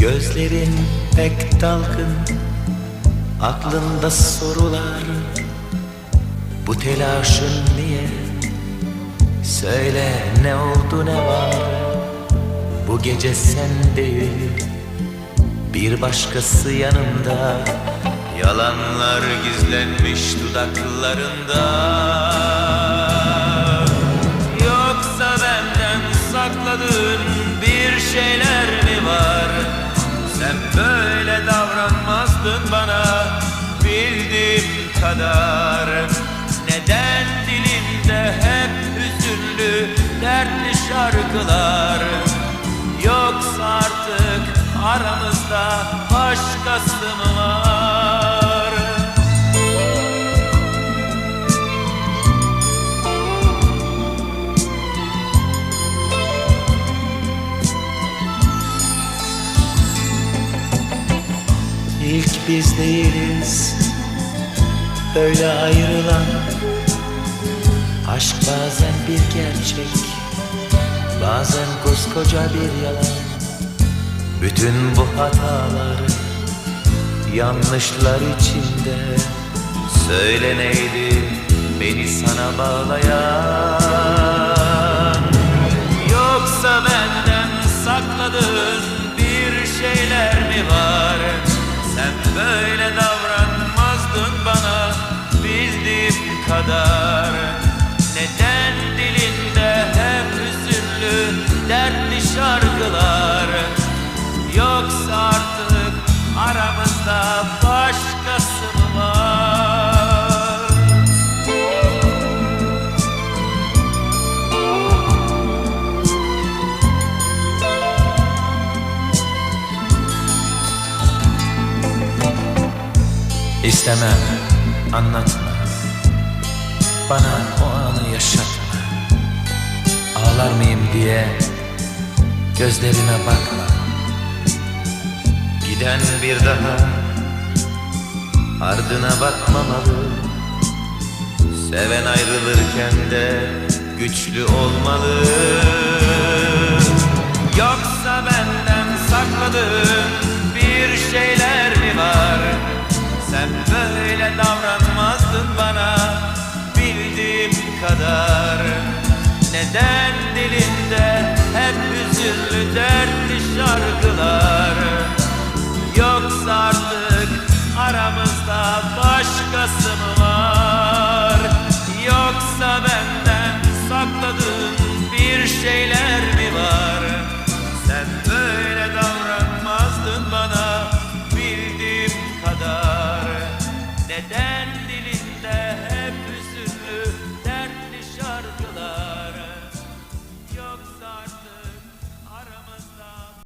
Gözlerin pek dalgın Aklında sorular. Bu telaşın niye? Söyle ne oldu ne var? Bu gece sen değil Bir başkası yanında Yalanlar gizlenmiş dudaklarında Sen böyle davranmazdın bana bildiğim kadar Neden dilinde hep hüzünlü dertli şarkılar Yoksa artık aramızda başkası mı var? Biz değiliz. Böyle ayrılan Aşk bazen bir gerçek Bazen koskoca bir yalan. Bütün bu hatalar Yanlışlar içinde Söyle neydi beni sana bağlayan şarkılar. Yoksa artık aramızda başkası mı var? İstemem, anlatma. Bana o anı yaşatma. Ağlar mıyım diye Gözlerime bakma Giden bir daha. Ardına bakmamalı. Seven ayrılırken de Güçlü olmalı. Yoksa benden sakladığın bir şeyler mi var? Sen böyle davranmazdın bana bildiğim kadar. Neden dertli şarkılar. Yoksa artık aramızda başkası mı